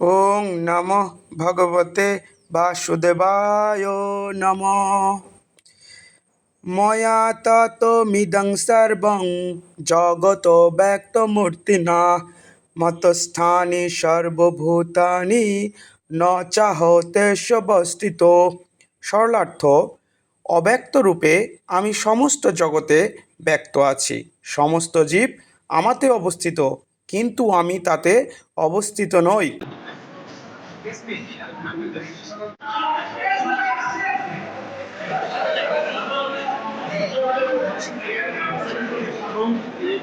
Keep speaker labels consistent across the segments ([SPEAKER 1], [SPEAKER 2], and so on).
[SPEAKER 1] ওং নমঃ ভগবতে বাসুদেবায় নম। ময়া তত মিদং সর্বং, জগত ব্যক্তমূর্তিনা, মতস্থানি সর্বভূতানি, ন চাহতেষ্বস্থিত সরলার্থ অব্যক্ত রূপে আমি সমস্ত জগতে ব্যক্ত আছি, সমস্ত জীব আমাতে অবস্থিত, কিন্তু আমি তাতে অবস্থিত নই।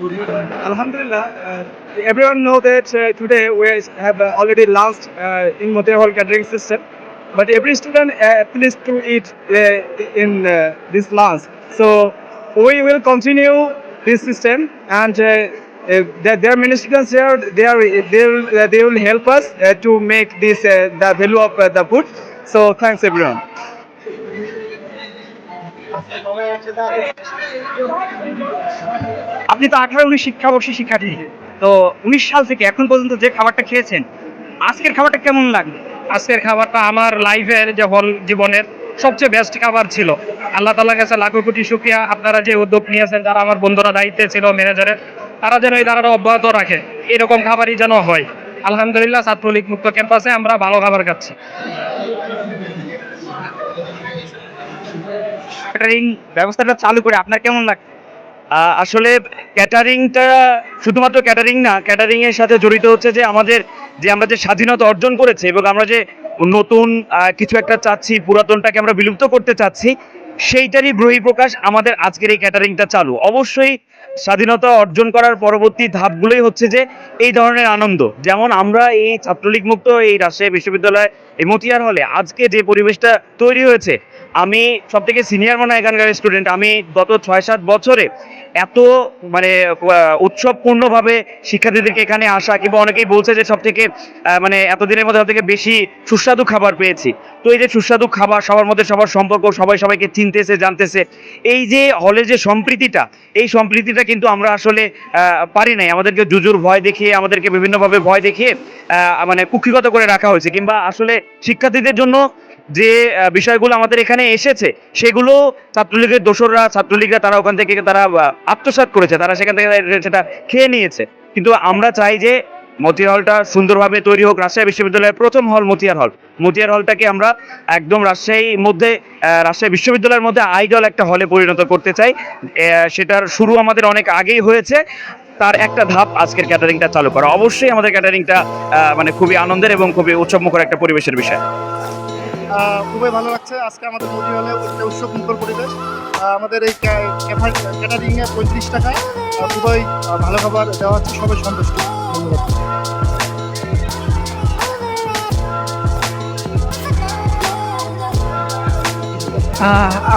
[SPEAKER 2] Alhamdulillah, uh, everyone know that uh, today we have uh, already launched uh, in Hall catering system, but every student uh, to eat uh, in uh, this lunch. So we will continue this system and uh, uh, students here, they, are, they, will, uh, they will help us uh, to make this uh, the value of uh, the food. So thanks everyone.
[SPEAKER 3] আপনি তো আঠারো উনিশ শিক্ষাবর্ষে শিক্ষার্থী। তো উনিশ সাল থেকে এখন পর্যন্ত যে খাবারটা খেয়েছেন আজকের খাবারটা কেমন লাগল?
[SPEAKER 4] আজকের খাবারটা আমার লাইফের যে হল জীবনের সবচেয়ে বেস্ট খাবার ছিল। আল্লাহ তালার কাছে লাখো কোটি শুক্রিয়া। আপনারা যে উদ্যোগ নিয়েছেন যারা আমার বন্ধুরা দায়িত্বে ছিল ম্যানেজারের তারা যেন এই ধারাটা অব্যাহত রাখে। এরকম খাবারই যেন হয়। আলহামদুলিল্লাহ ছাত্রলীগ মুক্ত ক্যাম্পাসে আমরা ভালো খাবার খাচ্ছি।
[SPEAKER 3] ব্যবস্থাটা চালু করে আপনার কেমন লাগে
[SPEAKER 5] আসলে ক্যাটারিংটা শুধুমাত্র ক্যাটারিং না, ক্যাটারিং এর সাথে জড়িত হচ্ছে যে আমাদের যে আমরা যে স্বাধীনতা অর্জন করেছি এবং আমরা যে নতুন কিছু একটা চাচ্ছি, পুরাতনটাকে আমরা বিলুপ্ত করতে চাচ্ছি, সেইটারই বহিঃপ্রকাশ আমাদের আজকের এই ক্যাটারিংটা চালু। অবশ্যই স্বাধীনতা অর্জন করার পরবর্তী ধাপগুলোই হচ্ছে যে এই ধরনের আনন্দ। যেমন আমরা এই ছাত্রলীগ মুক্ত এই রাজশাহী বিশ্ববিদ্যালয়, এই মতিয়ার হলে আজকে যে পরিবেশটা তৈরি হয়েছে আমি সব থেকে সিনিয়র মনে হয় এখানকার স্টুডেন্ট আমি গত ছয় সাত বছরে এত মানে উৎসবপূর্ণভাবে শিক্ষার্থীদেরকে এখানে আসা কিংবা অনেকেই বলছে যে সব থেকে মানে এতদিনের মধ্যে সব থেকে বেশি সুস্বাদু খাবার পেয়েছি। তো এই যে সুস্বাদু খাবার, সবার মধ্যে সবার সম্পর্ক, সবাই সবাইকে চিনতেছে, জানতেছে, এই যে হলের যে সম্প্রীতিটা, এই সম্প্রীতিটা কিন্তু আমরা আসলে পারি নাই। আমাদেরকে জুজুর ভয় দেখিয়ে, আমাদেরকে বিভিন্নভাবে ভয় দেখিয়ে মানে কুক্ষিগত করে রাখা হয়েছে কিংবা আসলে শিক্ষার্থীদের জন্য যে বিষয়গুলো আমাদের এখানে এসেছে সেগুলো ছাত্রলীগের দোসররা ছাত্রলীগরা তারা ওখান থেকে তারা আহ, আত্মসাৎ করেছে তারা সেখান থেকে সেটা খেয়ে নিয়েছে। কিন্তু আমরা চাই যে মতিয়ার হলটা সুন্দরভাবে তৈরি হোক রাজশাহী বিশ্ববিদ্যালয়ের প্রথম হল মতিয়ার হল। মতিয়ার হলটাকে আমরা একদম রাজশাহীর মধ্যে রাজশাহী বিশ্ববিদ্যালয়ের মধ্যে আইডল একটা হলে পরিণত করতে চাই। সেটার শুরু আমাদের অনেক আগেই হয়েছে। তার একটা ধাপ আজকের ক্যাটারিংটা চালু করা। অবশ্যই আমাদের ক্যাটারিংটা মানে খুবই আনন্দের এবং খুবই উৎসবমুখর একটা পরিবেশের বিষয়।
[SPEAKER 6] খুবই ভালো লাগছে। আজকে আমাদের মোদি হলে একটা উৎসব মুখর পরিবেশ। আমাদের এই ক্যাটারিংয়ে পঁয়ত্রিশ আহ, খুবই ভালো খাবার দেওয়া হচ্ছে। সবাই সন্তুষ্ট। ধন্যবাদ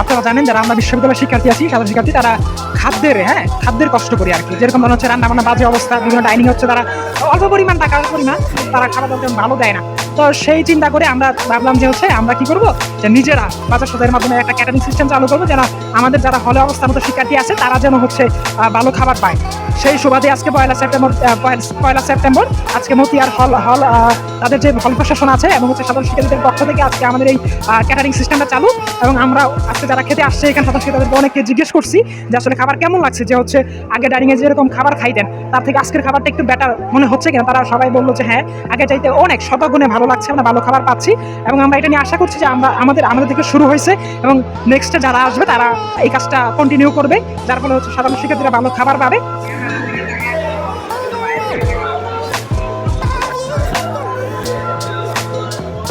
[SPEAKER 7] আপনারা জানেন যারা আমরা বিশ্ববিদ্যালয়ের শিক্ষার্থী আছি সাধারণ শিক্ষার্থী তারা খাদ্যের হ্যাঁ খাদ্যের কষ্ট করি আর কি। যেরকম মনে হচ্ছে রান্না বান্না বাজে অবস্থা বিভিন্ন ডাইনিং হচ্ছে তারা অল্প পরিমাণ টাকার পরিমাণ তারা খাবার দাবার ভালো দেয় না। তো সেই চিন্তা করে আমরা ভাবলাম যে হচ্ছে আমরা কি করব? যে নিজেরা বাজার সদের মাধ্যমে একটা ক্যাটারিং সিস্টেম চালু করব যেন আমাদের যারা হলে অবস্থানত শিক্ষার্থী আছে, তারা যেন হচ্ছে ভালো খাবার পায়। সেই সুবাদে আজকে পয়লা সেপ্টেম্বর পয়লা সেপ্টেম্বর, আজকে মতিয়ার হল হল তাদের যে হল প্রশাসন আছে এবং হচ্ছে সাধারণ শিক্ষার্থীদের পক্ষ থেকে আজকে আমাদের এই ক্যাটারিং সিস্টেমটা চালু এবং আমরা আজকে যারা খেতে আসছে এখানে সাধারণ শিক্ষার্থীদেরকে অনেককে জিজ্ঞেস করছি যে আসলে খাবার কেমন লাগছে? যে হচ্ছে আগে ডাইনিংয়ে যেরকম খাবার খাইতেন, তার থেকে আজকের খাবারটা একটু বেটার মনে হচ্ছে কিনা? তারা সবাই বলল যে হ্যাঁ আগে চাইতে অনেক শতগুণে ভালো লাগছে, আমরা ভালো খাবার পাচ্ছি এবং আমরা এটা নিয়ে আশা করছি যে আমরা, আমাদের আমাদের থেকে শুরু হয়েছে এবং নেক্সটে যারা আসবে তারা এই কাজটা কন্টিনিউ করবে, যার ফলে হচ্ছে সাধারণ শিক্ষার্থীরা ভালো খাবার পাবে।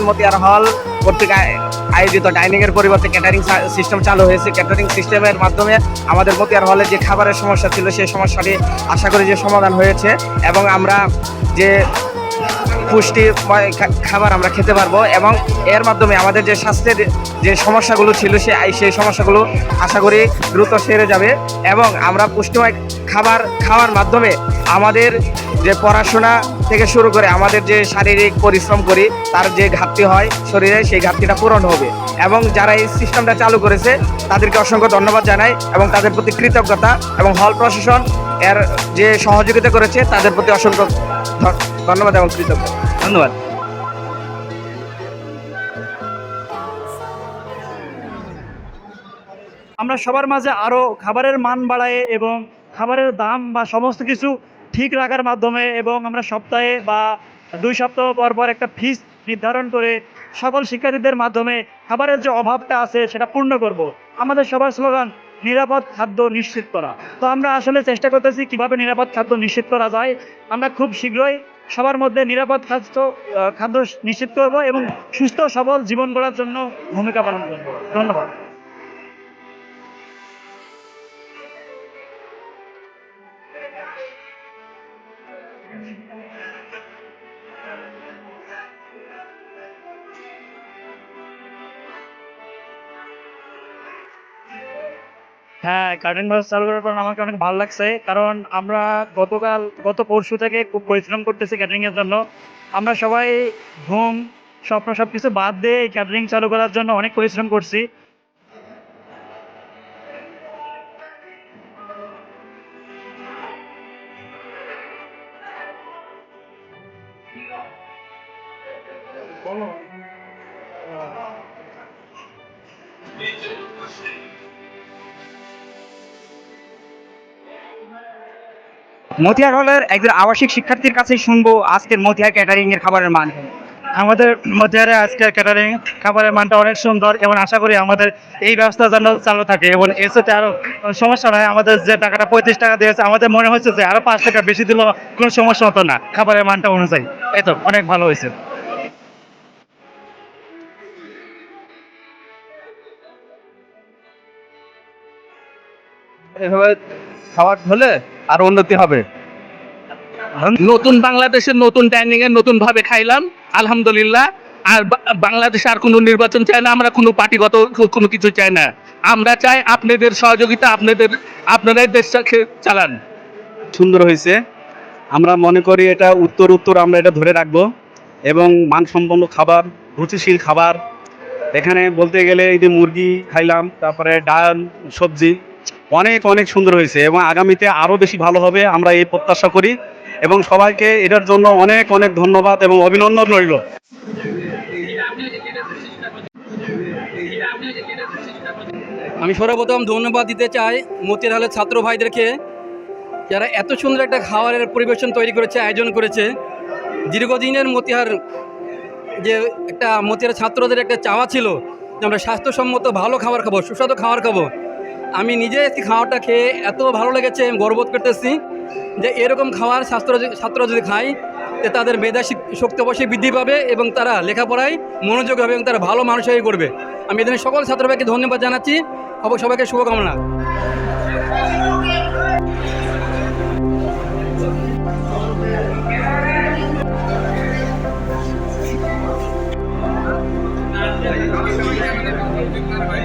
[SPEAKER 5] মতিয়ার হল কর্তৃক আয়- আয়োজিত ডাইনিং এর পরিবর্তে ক্যাটারিং সিস্টেম চালু হয়েছে। ক্যাটারিং সিস্টেমের মাধ্যমে আমাদের মতিয়ার হলে যে খাবারের সমস্যা ছিল, সেই সমস্যাটি আশা করি যে সমাধান হয়েছে এবং আমরা যে
[SPEAKER 8] পুষ্টিময় খাবার আমরা খেতে পারব এবং এর মাধ্যমে আমাদের যে স্বাস্থ্যের যে সমস্যাগুলো ছিল সে সেই সমস্যাগুলো আশা করি দ্রুত সেরে যাবে এবং আমরা পুষ্টিময় খাবার খাওয়ার মাধ্যমে আমাদের যে পড়াশোনা থেকে শুরু করে আমাদের যে শারীরিক পরিশ্রম করি, তার যে ঘাটতি হয় শরীরে, সেই ঘাটতিটা পূরণ হবে। এবং যারা এই সিস্টেমটা চালু করেছে, তাদেরকে অসংখ্য ধন্যবাদ জানাই এবং তাদের প্রতি কৃতজ্ঞতা এবং হল প্রশাসন এর যে সহযোগিতা করেছে, তাদের প্রতি অসংখ্য ধন্যবাদ, এবং কৃতজ্ঞতা ধন্যবাদ।
[SPEAKER 9] আমরা সবার মাঝে আরও খাবারের মান বাড়ায় এবং খাবারের দাম বা সমস্ত কিছু ঠিক রাখার মাধ্যমে এবং আমরা সপ্তাহে বা দুই সপ্তাহ পর পর একটা ফিস নির্ধারণ করে সকল শিক্ষার্থীদের মাধ্যমে খাবারের যে অভাবটা আছে সেটা পূর্ণ করব। আমাদের সবার স্লোগান, নিরাপদ খাদ্য নিশ্চিত করা। তো আমরা আসলে চেষ্টা করতেছি কীভাবে নিরাপদ খাদ্য নিশ্চিত করা যায়। আমরা খুব শীঘ্রই সবার মধ্যে নিরাপদ, স্বাস্থ্য খাদ্য নিশ্চিত করব এবং সুস্থ, সবল জীবন গড়ার জন্য ভূমিকা পালন করব। ধন্যবাদ। হ্যাঁ কার্টেন বাস চালু করার পর আমাকে অনেক ভালো লাগছে। কারণ আমরা গতকাল, গত পরশু থেকে খুব পরিশ্রম করতেছি ক্যাটারিং এর জন্য। আমরা সবাই ঘুম, স্বপ্ন সব কিছু বাদ দিয়ে এই ক্যাটারিং চালু করার জন্য অনেক পরিশ্রম করছি। মতিহার হলের একজন আবাসিক শিক্ষার্থীর কাছেই শুনব আজকের মতিহার ক্যাটারিং এর খাবারের মান।
[SPEAKER 6] আমাদের মধ্যে আজকের ক্যাটারিং খাবারের মানটা অনেক সুন্দর এবং আশা করি আমাদের এই ব্যবস্থা যেন চালু থাকে এবং এর সাথে আরও সমস্যা নয় আমাদের যে টাকাটা পঁয়ত্রিশ টাকা দিয়েছে আমাদের মনে হচ্ছে যে আরও পাঁচ টাকা বেশি দিলেও কোনো সমস্যা হতো না খাবারের মানটা অনুযায়ী। এই তো অনেক ভালো হয়েছে।
[SPEAKER 10] এভাবে খাবার হলে আর উন্নতি হবে। নতুন বাংলাদেশের নতুন ডাইনিং এ নতুন ভাবে খাইলাম আলহামদুলিল্লাহ। আর বা- বাংলাদেশে আর কোনো নির্বাচন চাই না আমরা কোনো পার্টিগত কোনো কিছু চাই না। আমরা চাই আপনাদের সহযোগিতা আপনাদের আপনারাই দেশটাকে চালান।
[SPEAKER 2] সুন্দর হয়েছে। আমরা মনে করি এটা উত্তর উত্তর আমরা এটা ধরে রাখব। এবং মানসম্পন্ন খাবার রুচিশীল খাবার। এখানে বলতে গেলে এই যে মুরগি খাইলাম তারপরে ডাল সবজি। অনেক অনেক সুন্দর হয়েছে এবং আগামীতে আরও বেশি ভালো হবে, আমরা এই প্রত্যাশা করি। এবং সবাইকে এটার জন্য অনেক অনেক ধন্যবাদ এবং অভিনন্দন রইল।
[SPEAKER 11] আমি সর্বপ্রথম ধন্যবাদ দিতে চাই মতির হলের ছাত্র ভাইদেরকে, যারা এত সুন্দর একটা খাবারের পরিবেশন তৈরি করেছে, আয়োজন করেছে। দীর্ঘদিনের মতিহার যে একটা মতিহার ছাত্রদের একটা চাওয়া ছিল যে আমরা স্বাস্থ্যসম্মত ভালো খাবার খাব, সুস্বাদু খাবার খাব। আমি নিজে এই খাওয়াটা খেয়ে এত ভালো লেগেছে, আমি গর্ববোধ করতেছি যে এরকম খাওয়ার ছাত্র ছাত্র যদি খায়, তে তাদের মেধা শক্তি অবশ্যই বৃদ্ধি পাবে এবং তারা লেখাপড়ায় মনোযোগ হবে এবং তারা ভালো মানুষ হয়ে করবে আমি এদিন সকল ছাত্রভাইকে ধন্যবাদ জানাচ্ছি। অবশ্য সবাইকে শুভকামনা।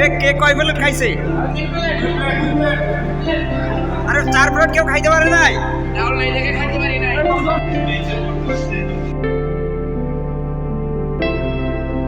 [SPEAKER 9] এ কে কয় প্লেট খাইছে? আরে চার প্লেট কেউ খাইতে পারে নাই?